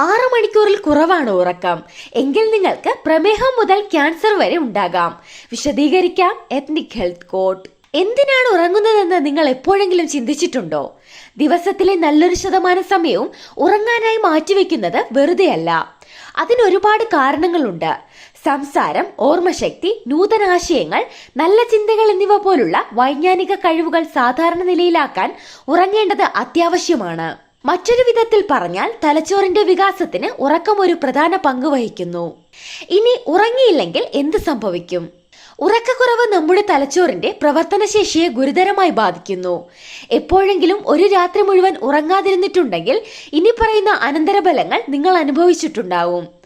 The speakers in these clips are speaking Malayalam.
ആറ് മണിക്കൂറിൽ കുറവാണ് ഉറക്കം. എങ്കിൽ നിങ്ങൾക്ക് പ്രമേഹം മുതൽ ക്യാൻസർ വരെ ഉണ്ടാകാം. വിശദീകരിക്കാം എത്നിക് ഹെൽത്ത് കോഡ് എന്തിനാണ് ഉറങ്ങുന്നതെന്ന് നിങ്ങൾ എപ്പോഴെങ്കിലും ചിന്തിച്ചിട്ടുണ്ടോ? ദിവസത്തിലെ നല്ലൊരു ശതമാനം സമയവും ഉറങ്ങാനായി മാറ്റിവെക്കുന്നത് വെറുതെയല്ല. അതിന് ഒരുപാട് കാരണങ്ങളുണ്ട്. സംസാരം ഓർമ്മശക്തി നൂതനാശയങ്ങൾ നല്ല ചിന്തകൾ എന്നിവ പോലുള്ള വൈജ്ഞാനിക കഴിവുകൾ സാധാരണ നിലയിലാക്കാൻ ഉറങ്ങേണ്ടത് അത്യാവശ്യമാണ്. മറ്റൊരു വിധത്തിൽ പറഞ്ഞാൽ തലച്ചോറിന്റെ വികാസത്തിന് ഉറക്കം ഒരു പ്രധാന പങ്ക് വഹിക്കുന്നു. ഇനി ഉറങ്ങിയില്ലെങ്കിൽ എന്ത് സംഭവിക്കും? ഉറക്കക്കുറവ് നമ്മുടെ തലച്ചോറിന്റെ പ്രവർത്തനശേഷിയെ ഗുരുതരമായി ബാധിക്കുന്നു. എപ്പോഴെങ്കിലും ഒരു രാത്രി മുഴുവൻ ഉറങ്ങാതിരുന്നിട്ടുണ്ടെങ്കിൽ ഇനി പറയുന്ന അനന്തരഫലങ്ങൾ നിങ്ങൾ അനുഭവിച്ചിട്ടുണ്ടാവും.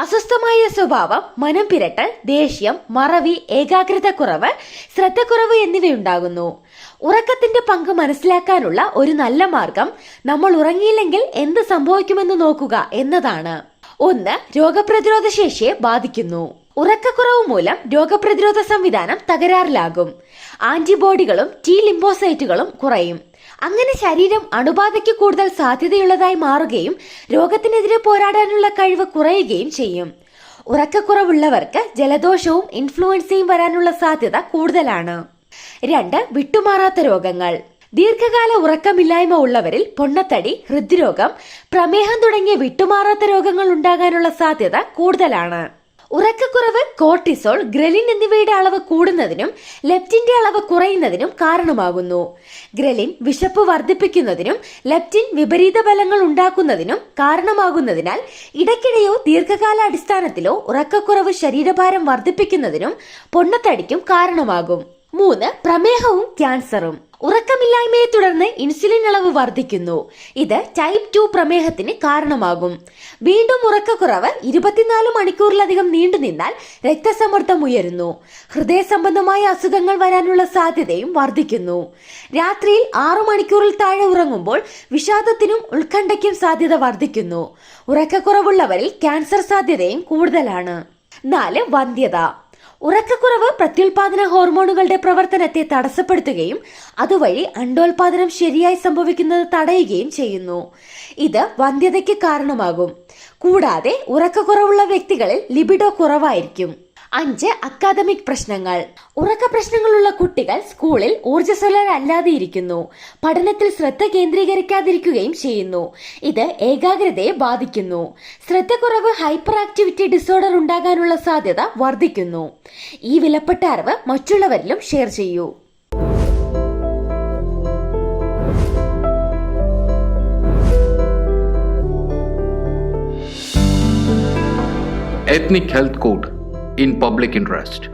അസ്വസ്ഥമായ സ്വഭാവം മനം പിരട്ടൽ ദേഷ്യം മറവി ഏകാഗ്രത കുറവ് ശ്രദ്ധക്കുറവ് എന്നിവയുണ്ടാകുന്നു. ഉറക്കത്തിന്റെ പങ്ക് മനസ്സിലാക്കാനുള്ള ഒരു നല്ല മാർഗം നമ്മൾ ഉറങ്ങിയില്ലെങ്കിൽ എന്ത് സംഭവിക്കുമെന്ന് നോക്കുക എന്നതാണ്. ഒന്ന് രോഗപ്രതിരോധ ശേഷിയെ ബാധിക്കുന്നു. ഉറക്കക്കുറവ് മൂലം രോഗപ്രതിരോധ സംവിധാനം തകരാറിലാകും. ആന്റിബോഡികളും ടി ലിംബോസൈറ്റുകളും കുറയും. അങ്ങനെ ശരീരം അണുബാധയ്ക്ക് കൂടുതൽ സാധ്യതയുള്ളതായി മാറുകയും രോഗത്തിനെതിരെ പോരാടാനുള്ള കഴിവ് കുറയുകയും ചെയ്യും. ഉറക്കക്കുറവുള്ളവർക്ക് ജലദോഷവും ഇൻഫ്ലുവൻസയും വരാനുള്ള സാധ്യത കൂടുതലാണ്. രണ്ട് വിട്ടുമാറാത്ത രോഗങ്ങൾ. ദീർഘകാല ഉറക്കമില്ലായ്മ ഉള്ളവരിൽ പൊണ്ണത്തടി ഹൃദ്രോഗം പ്രമേഹം തുടങ്ങിയ വിട്ടുമാറാത്ത രോഗങ്ങൾ ഉണ്ടാകാനുള്ള സാധ്യത കൂടുതലാണ്. ഉറക്കക്കുറവ് കോർട്ടിസോൾ ഗ്രലിൻ എന്നിവയുടെ അളവ് കൂടുന്നതിനും ലെപ്റ്റിന്റെ അളവ് കുറയുന്നതിനും കാരണമാകുന്നു. ഗ്രലിൻ വിശപ്പ് വർദ്ധിപ്പിക്കുന്നതിനും ലെപ്റ്റിൻ വിപരീത ഫലങ്ങൾ ഉണ്ടാക്കുന്നതിനും കാരണമാകുന്നതിനാൽ ഇടയ്ക്കിടെയോ ദീർഘകാലാടിസ്ഥാനത്തിലോ ഉറക്കക്കുറവ് ശരീരഭാരം വർദ്ധിപ്പിക്കുന്നതിനും പൊണ്ണത്തടിക്കും കാരണമാകും. മൂന്ന് പ്രമേഹവും ക്യാൻസറും. ഉറക്കമില്ലായ്മയെ തുടർന്ന് ഇൻസുലിൻ അളവ് വർദ്ധിക്കുന്നു. ഇത് ടൈപ്പ് ടു പ്രമേഹത്തിന് കാരണമാകും. വീണ്ടും ഉറക്കക്കുറവ് ഇരുപത്തിനാല് മണിക്കൂറിലധികം നീണ്ടു നിന്നാൽ രക്തസമ്മർദ്ദം ഉയരുന്നു. ഹൃദയ സംബന്ധമായ അസുഖങ്ങൾ വരാനുള്ള സാധ്യതയും വർദ്ധിക്കുന്നു. രാത്രിയിൽ ആറു മണിക്കൂറിൽ താഴെ ഉറങ്ങുമ്പോൾ വിഷാദത്തിനും ഉത്കണ്ഠയ്ക്കും സാധ്യത വർദ്ധിക്കുന്നു. ഉറക്കക്കുറവുള്ളവരിൽ ക്യാൻസർ സാധ്യതയും കൂടുതലാണ്. നാല് വന്ധ്യത. ഉറക്കക്കുറവ് പ്രത്യുൽപാദന ഹോർമോണുകളുടെ പ്രവർത്തനത്തെ തടസ്സപ്പെടുത്തുകയും അതുവഴി അണ്ടോൽപാദനം ശരിയായി സംഭവിക്കുന്നത് തടയുകയും ചെയ്യുന്നു. ഇത് വന്ധ്യതയ്ക്ക് കാരണമാകും. കൂടാതെ ഉറക്കക്കുറവുള്ള വ്യക്തികളിൽ ലിബിഡോ കുറവായിരിക്കും. അഞ്ച് അക്കാദമിക് പ്രശ്നങ്ങൾ. ഉറക്ക പ്രശ്നങ്ങളുള്ള കുട്ടികൾ സ്കൂളിൽ ഊർജസ്വലരല്ലാതെ ഇരിക്കുന്നു പഠനത്തിൽ ശ്രദ്ധ കേന്ദ്രീകരിക്കാതിരിക്കുകയും ചെയ്യുന്നു. ഇത് ഏകാഗ്രതയെ ബാധിക്കുന്നു. ശ്രദ്ധക്കുറവ് ഹൈപ്പർ ആക്ടിവിറ്റി ഡിസോർഡർ ഉണ്ടാകാനുള്ള സാധ്യത വർദ്ധിക്കുന്നു. ഈ വിലപ്പെട്ട അറിവ് മറ്റുള്ളവരിലും ഷെയർ ചെയ്യൂ. Ethnic Health Code. In Public Interest.